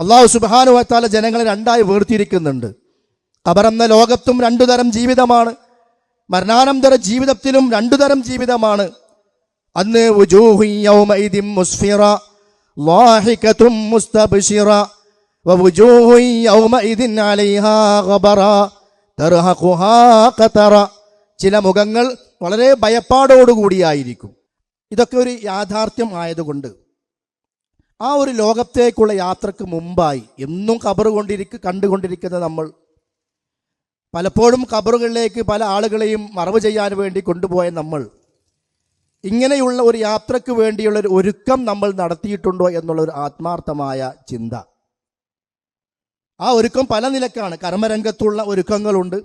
അള്ളാഹു സുബാനുവത്താല ജനങ്ങളെ രണ്ടായി വേർതിരിക്കുന്നുണ്ട്. ഖബറെന്ന ലോകത്തും രണ്ടു തരം ജീവിതമാണ്. മരണാനന്തര ജീവിതത്തിലും രണ്ടു തരം ജീവിതമാണ്. അന്ന് ചില മുഖങ്ങൾ വളരെ ഭയപ്പാടോടുകൂടിയായിരിക്കും. ഇതൊക്കെ ഒരു യാഥാർത്ഥ്യം ആയതുകൊണ്ട് ആ ഒരു ലോകത്തേക്കുള്ള യാത്രയ്ക്ക് മുമ്പായി എന്നും ഖബർ കൊണ്ടിരിക്ക കണ്ടുകൊണ്ടിരിക്കുന്ന നമ്മൾ. പലപ്പോഴും കബറുകളിലേക്ക് പല ആളുകളെയും മറവ് ചെയ്യാൻ വേണ്ടി കൊണ്ടുപോയ നമ്മൾ. ഇങ്ങനെയുള്ള ഒരു യാത്രയ്ക്ക് വേണ്ടിയുള്ള ഒരു ഒരുക്കം നമ്മൾ നടത്തിയിട്ടുണ്ടോ എന്നുള്ള ഒരു ആത്മാർത്ഥമായ ചിന്ത. ആ ഒരുക്കം പല നിലക്കാണ്. കർമ്മരംഗത്തുള്ള ഒരുക്കങ്ങളുണ്ട്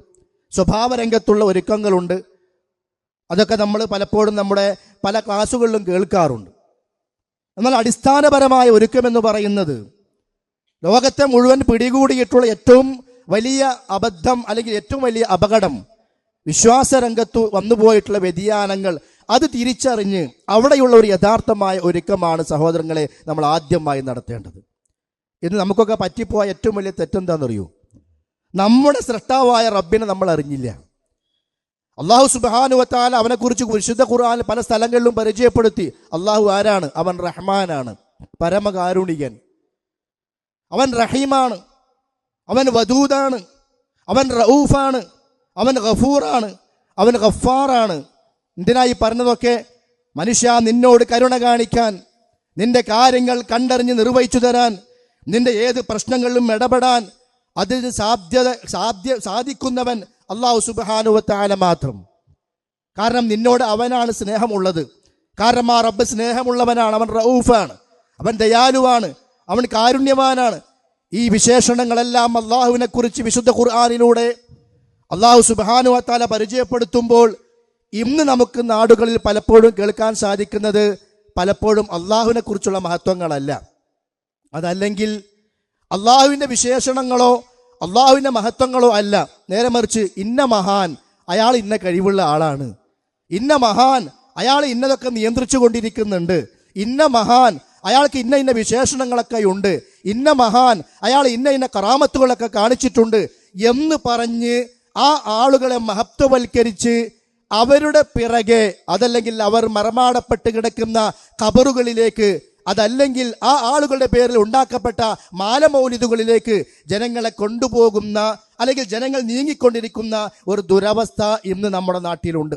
സ്വഭാവരംഗത്തുള്ള ഒരുക്കങ്ങളുണ്ട്. അതൊക്കെ നമ്മൾ പലപ്പോഴും നമ്മുടെ പല ക്ലാസ്സുകളിലും കേൾക്കാറുണ്ട്. എന്നാൽ അടിസ്ഥാനപരമായ ഒരുക്കം എന്ന് പറയുന്നത് ലോകത്തെ മുഴുവൻ പിടികൂടിയിട്ടുള്ള ഏറ്റവും വലിയ അബദ്ധം അല്ലെങ്കിൽ ഏറ്റവും വലിയ അപകടം വിശ്വാസരംഗത്തു വന്നുപോയിട്ടുള്ള വ്യതിയാനങ്ങൾ. അത് തിരിച്ചറിഞ്ഞ് അവിടെയുള്ള ഒരു യഥാർത്ഥമായ ഒരുക്കമാണ് സഹോദരങ്ങളെ നമ്മൾ ആദ്യമായി നടത്തേണ്ടത്. ഇന്ന് നമുക്കൊക്കെ പറ്റിപ്പോയ ഏറ്റവും വലിയ തെറ്റെന്താണെന്നറിയൂ നമ്മുടെ സൃഷ്ടാവായ റബ്ബിനെ നമ്മൾ അറിഞ്ഞില്ല. അള്ളാഹു സുബാനുവത്താല അവനെക്കുറിച്ച് വിശുദ്ധ ഖുർആൻ പല സ്ഥലങ്ങളിലും പരിചയപ്പെടുത്തി. അള്ളാഹു ആരാണ്? അവൻ റഹ്മാനാണ്. പരമകാരുണികൻ. അവൻ റഹീമാണ്. അവൻ വദൂദാണ്. അവൻ റഊഫാണ്. അവൻ ഗഫൂറാണ്. അവൻ ഗഫാറാണ് എന്തിനായി പറഞ്ഞതൊക്കെ? മനുഷ്യ നിന്നോട് കരുണ കാണിക്കാൻ നിന്റെ കാര്യങ്ങൾ കണ്ടറിഞ്ഞ് നിർവഹിച്ചു തരാൻ നിന്റെ ഏത് പ്രശ്നങ്ങളിലും ഇടപെടാൻ അതിന് സാധ്യത സാധ്യ സാധിക്കുന്നവൻ അള്ളാഹു സുബാനുവത്താല മാത്രം. കാരണം നിന്നോട് അവനാണ് സ്നേഹമുള്ളത്. കാരണം ആ റബ്ബ് സ്നേഹമുള്ളവനാണ് അവൻ റൌഫാണ് അവൻ ദയാലുവാണ് അവൻ കാരുണ്യവാനാണ്. ഈ വിശേഷണങ്ങളെല്ലാം അള്ളാഹുവിനെ കുറിച്ച് വിശുദ്ധ ഖുർആാനിലൂടെ അള്ളാഹു സുബാനുവത്താല പരിചയപ്പെടുത്തുമ്പോൾ ഇന്ന് നമുക്ക് നാടുകളിൽ പലപ്പോഴും കേൾക്കാൻ സാധിക്കുന്നത് പലപ്പോഴും അള്ളാഹുവിനെ കുറിച്ചുള്ള മഹത്വങ്ങളല്ല. അതല്ലെങ്കിൽ അള്ളാഹുവിന്റെ വിശേഷണങ്ങളോ അള്ളാഹുവിന്റെ മഹത്വങ്ങളോ അല്ല. നേരെ മറിച്ച് ഇന്ന മഹാൻ അയാൾ ഇന്ന കഴിവുള്ള ആളാണ്. ഇന്ന മഹാൻ അയാൾ ഇന്നതൊക്കെ നിയന്ത്രിച്ചു കൊണ്ടിരിക്കുന്നുണ്ട്. ഇന്ന മഹാൻ അയാൾക്ക് ഇന്ന ഇന്ന വിശേഷണങ്ങളൊക്കെ ഉണ്ട്. ഇന്ന മഹാൻ അയാൾ ഇന്ന ഇന്ന കറാമത്തുകളൊക്കെ കാണിച്ചിട്ടുണ്ട് എന്ന് പറഞ്ഞ് ആ ആളുകളെ മഹത്വവൽക്കരിച്ച് അവരുടെ പിറകെ അതല്ലെങ്കിൽ അവർ മറമാടപ്പെട്ട് കിടക്കുന്ന കബറുകളിലേക്ക് അതല്ലെങ്കിൽ ആ ആളുകളുടെ പേരിൽ ഉണ്ടാക്കപ്പെട്ട മാലമൗലിതുകളിലേക്ക് ജനങ്ങളെ കൊണ്ടുപോകുന്ന അല്ലെങ്കിൽ ജനങ്ങൾ നീങ്ങിക്കൊണ്ടിരിക്കുന്ന ഒരു ദുരവസ്ഥ ഇന്ന് നമ്മുടെ നാട്ടിലുണ്ട്.